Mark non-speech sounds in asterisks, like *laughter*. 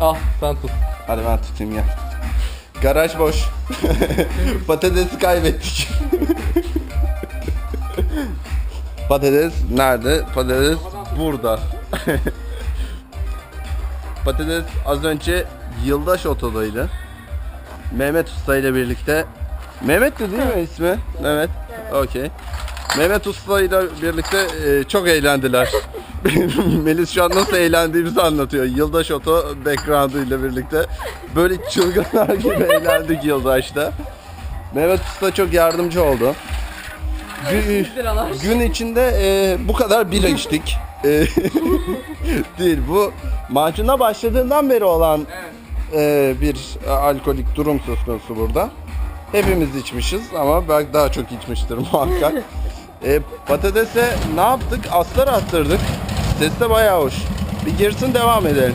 Al sen tut. Hadi ben tutayım ya. Garaj boş. *laughs* Patatesi kaybettik. *laughs* Patates nerede? Patates burada. *laughs* Patates az önce Yıldaş Oto'daydı. Mehmet Usta ile birlikte. Mehmet'ti değil mi ismi? Mehmet. Okey. Mehmet Usta ile birlikte e, çok eğlendiler. *laughs* Melis şu an nasıl eğlendiğimizi anlatıyor. Yıldaş Oto background'u ile birlikte. Böyle çılgınlar gibi eğlendik Yıldaş'ta. Mehmet Usta çok yardımcı oldu. Gü- liralar. gün içinde e, bu kadar bira içtik. E, *laughs* değil bu macuna başladığından beri olan e, bir alkolik durum söz konusu burada. Hepimiz içmişiz ama belki daha çok içmiştir muhakkak. *laughs* E, patatese ne yaptık? Aslar attırdık. Ses de bayağı hoş. Bir girsin devam edelim.